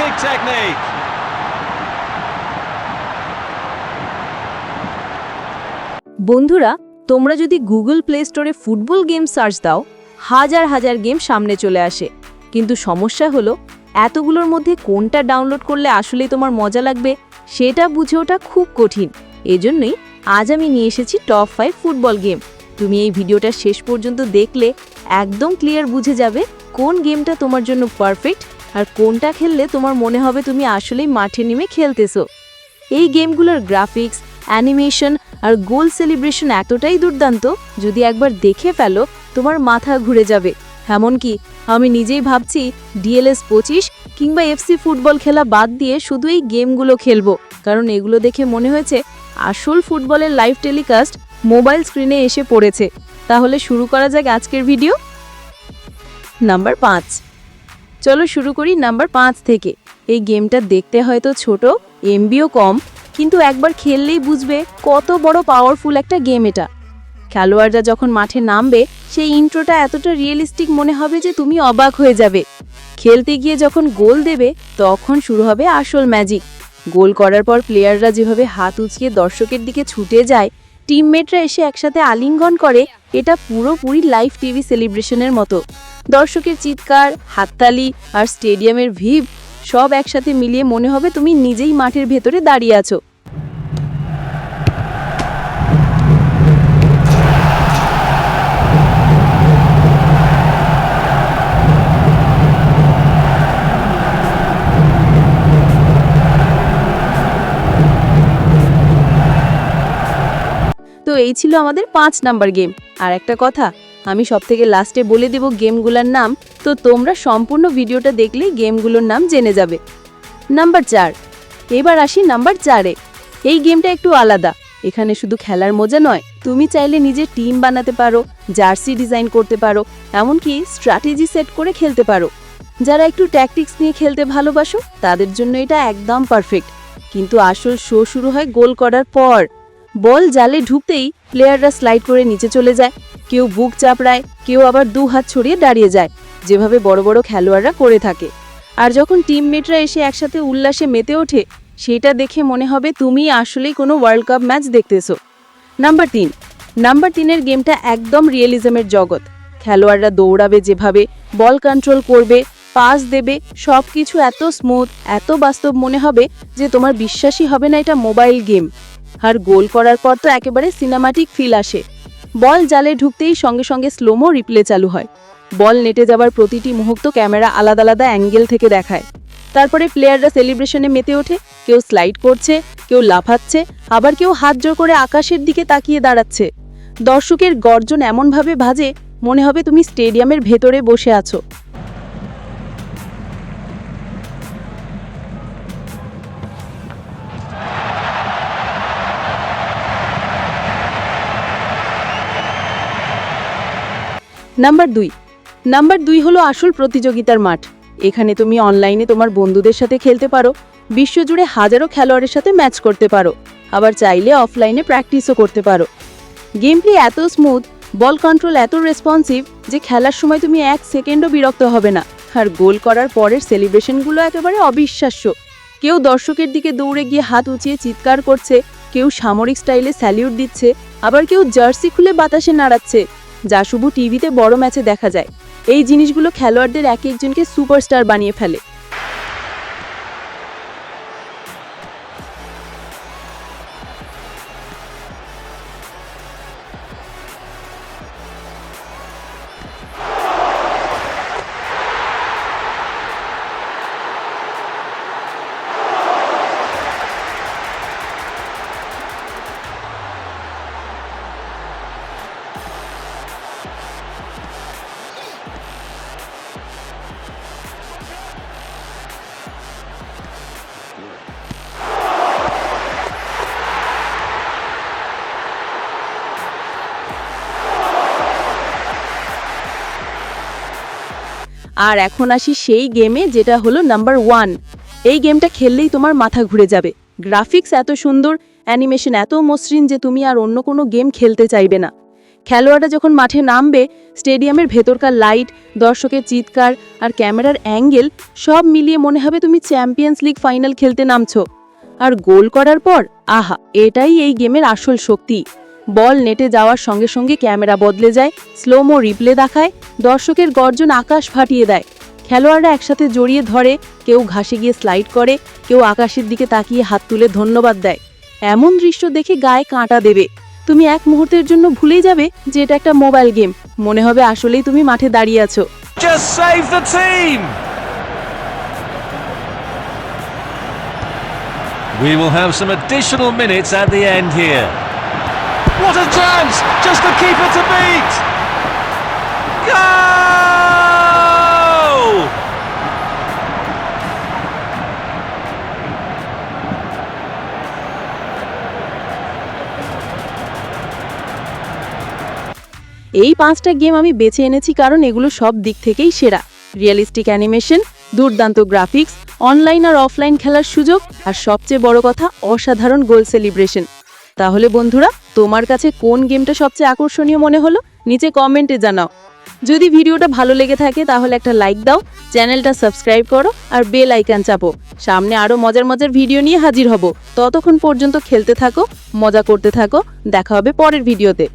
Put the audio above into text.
kick technique. বন্ধুরা, তোমরা যদি গুগল প্লে স্টোরে ফুটবল গেম সার্চ দাও, হাজার হাজার গেম সামনে চলে আসে। কিন্তু সমস্যা হলো, এতগুলোর মধ্যে কোনটা ডাউনলোড করলে আসলেই তোমার মজা লাগবে, সেটা বুঝে ওঠা খুব কঠিন। এজন্যই আজ আমি নিয়ে এসেছি টপ ফাইভ ফুটবল গেম তুমি এই ভিডিওটা শেষ পর্যন্ত দেখলে একদম ক্লিয়ার বুঝে যাবে কোন গেমটা তোমার জন্য পারফেক্ট আর কোনটা খেললে তোমার মনে হবে তুমি আসলেই মাঠে নেমে খেলতেছো? এই গেমগুলোর গ্রাফিক্স, অ্যানিমেশন আর গোল সেলিব্রেশন এতটাই দুর্দান্ত, যদি একবার দেখে ফেলো, তোমার মাথা ঘুরে যাবে। এমনকি আমি নিজেই ভাবছি ডিএলএস পঁচিশ কিংবা এফসি ফুটবল খেলা বাদ দিয়ে শুধু এই গেমগুলো খেলব। কারণ এগুলো দেখে মনে হয়েছে আসল ফুটবলের লাইভ টেলিকাস্ট মোবাইল স্ক্রিনে এসে পড়েছে। তাহলে শুরু করা যাক আজকের ভিডিও। নাম্বার পাঁচ। চলো শুরু করি নাম্বার পাঁচ থেকে। এই গেমটা দেখতে হয়তো ছোট, এমবিও কম, কিন্তু একবার খেললেই বুঝবে কত বড় পাওয়ারফুল একটা গেম এটা। খেলোয়াড়রা যখন মাঠে নামবে, সেই ইন্ট্রোটা এতটা রিয়েলিস্টিক মনে হবে যে তুমি অবাক হয়ে যাবে। খেলতে গিয়ে যখন গোল দেবে, তখন শুরু হবে আসল ম্যাজিক গোল করার পর প্লেয়াররা যেভাবে হাত উঁচিয়ে দর্শকের দিকে ছুটে যায় টিমমেটরা এসে একসাথে আলিঙ্গন করে, এটা পুরোপুরি লাইভ টিভি সেলিব্রেশনের মতো। দর্শকের চিৎকার, হাততালি আর স্টেডিয়ামের ভিভ সব একসাথে মিলিয়ে মনে হবে তুমি নিজেই মাঠের ভেতরে দাঁড়িয়ে আছো। তো এই ছিল আমাদের পাঁচ নাম্বার গেম। আর একটা কথা আমি সব থেকে লাস্টে বলে দেব গেমগুলোর নাম, তো তোমরা সম্পূর্ণ ভিডিওটা দেখলেই গেমগুলোর নাম জেনে যাবে। নাম্বার চার। এবার আসি নাম্বার চারে। এই গেমটা একটু আলাদা। এখানে শুধু খেলার মজা নয়, তুমি চাইলে নিজের টিম বানাতে পারো, জার্সি ডিজাইন করতে পারো, এমনকি স্ট্র্যাটেজি সেট করে খেলতে পারো। যারা একটু ট্যাকটিক্স নিয়ে খেলতে ভালোবাসো, তাদের জন্য এটা একদম পারফেক্ট। কিন্তু আসল শো শুরু হয় গোল করার পর। বল জালে ঢুকতেই প্লেয়াররা স্লাইড করে নিচে চলে যায়। কেউ বুক চাপড়ায়, কেউ আবার দু হাত ছড়িয়ে দাঁড়িয়ে যায়, যেভাবে বড় বড় খেলোয়াড়রা করে থাকে। আর যখন টিমমেটরা এসে একসাথে উল্লাসে মেতে ওঠে, সেটা দেখে মনে হবে তুমি আসলেই কোনো ওয়ার্ল্ড কাপ ম্যাচ দেখতেছো। নাম্বার তিন। নাম্বার তিনের গেমটা একদম রিয়েলিজমের জগৎ। খেলোয়াড়রা দৌড়াবে যেভাবে বল কন্ট্রোল করবে পাস দেবে সব কিছু এত স্মুথ এত বাস্তব মনে হবে যে তোমার বিশ্বাসই হবে না এটা মোবাইল গেম আর গোল করার পর তো একেবারে সিনেমাটিক ফিল আসে। বল জালে ঢুকতেই সঙ্গে সঙ্গে স্লোমো রিপ্লে চালু হয়। বল নেটে যাবার প্রতিটি মুহূর্ত ক্যামেরা আলাদা আলাদা অ্যাঙ্গেল থেকে দেখায়। তারপরে প্লেয়াররা সেলিব্রেশনে মেতে ওঠে, কেউ স্লাইড করছে, কেউ লাফাচ্ছে, আবার কেউ হাত জোর করে আকাশের দিকে তাকিয়ে দাঁড়াচ্ছে। দর্শকের গর্জন এমনভাবে ভাজে মনে হবে তুমি স্টেডিয়ামের ভেতরে বসে আছো। নাম্বার দুই। নাম্বার দুই হলো আসল প্রতিযোগিতার মাঠ। এখানে তুমি অনলাইনে তোমার বন্ধুদের সাথে খেলতে পারো, বিশ্বজুড়ে হাজারো খেলোয়াড়ের সাথে ম্যাচ করতে পারো, আবার চাইলে অফলাইনে প্র্যাকটিসও করতে পারো। গেম প্লে এত স্মুথ বল কন্ট্রোল এত রেসপন্সিভ যে খেলার সময় তুমি এক সেকেন্ডও বিরক্ত হবে না। আর গোল করার পরের সেলিব্রেশনগুলো একেবারে অবিশ্বাস্য। কেউ দর্শকের দিকে দৌড়ে গিয়ে হাত উঁচিয়ে চিৎকার করছে, কেউ সামরিক স্টাইলে স্যালিউট দিচ্ছে, আবার কেউ জার্সি খুলে বাতাসে নাড়াচ্ছে। যা শুধু টিভিতে বড় ম্যাচে দেখা যায়। এই জিনিসগুলো খেলোয়াড়দের এক একজনকে সুপারস্টার বানিয়ে ফেলে। আর এখন আসি সেই গেমে যেটা হলো নাম্বার ওয়ান এই গেমটা খেললেই তোমার মাথা ঘুরে যাবে। গ্রাফিক্স এত সুন্দর অ্যানিমেশন এত মসৃণ যে তুমি আর অন্য কোনো গেম খেলতে চাইবে না। খেলোয়াড়রা যখন মাঠে নামবে স্টেডিয়ামের ভেতরকার লাইট দর্শকের চিৎকার আর ক্যামেরার অ্যাঙ্গেল সব মিলিয়ে মনে হবে তুমি চ্যাম্পিয়ন্স লিগ ফাইনাল খেলতে নামছো। আর গোল করার পর, আহা, এটাই এই গেমের আসল শক্তি। বল নেটে যাওয়ার সঙ্গে সঙ্গে ক্যামেরা বদলে যায় স্লোমো রিপ্লে দেখায় দর্শকের গর্জন আকাশ ফাটিয়ে দেয়। খেলোয়াড়রা একসাথে জড়িয়ে ধরে কেউ ঘাসে গিয়ে স্লাইড করে কেউ আকাশের দিকে তাকিয়ে হাত তুলে ধন্যবাদ দেয়। এমন দৃশ্য দেখে গায়ে কাঁটা দেবে। তুমি এক মুহূর্তের জন্য ভুলেই যাবে যে এটা একটা মোবাইল গেম মনে হবে আসলেই তুমি মাঠে দাঁড়িয়ে আছো। Just save the team! We will have some additional minutes at the end here. What a chance! Just the keeper to beat! Goal! এই পাঁচটা গেম আমি বেছে এনেছি কারণ এগুলো সব দিক থেকেই সেরা রিয়েলিস্টিক অ্যানিমেশন, দুর্দান্ত গ্রাফিক্স, অনলাইন আর অফলাইন খেলার সুযোগ, আর সবচেয়ে বড় কথা, অসাধারণ গোল সেলিব্রেশন তাহলে বন্ধুরা, তোমার কাছে কোন গেমটা সবচেয়ে আকর্ষণীয় মনে হলো? নিচে কমেন্টে জানাও। যদি ভিডিওটা ভালো লেগে থাকে, তাহলে একটা লাইক দাও, চ্যানেলটা সাবস্ক্রাইব করো, আর বেল আইকন চাপো। সামনে আরও মজার মজার ভিডিও নিয়ে হাজির হব। ততক্ষণ পর্যন্ত খেলতে থাকো, মজা করতে থাকো। দেখা হবে পরের ভিডিওতে।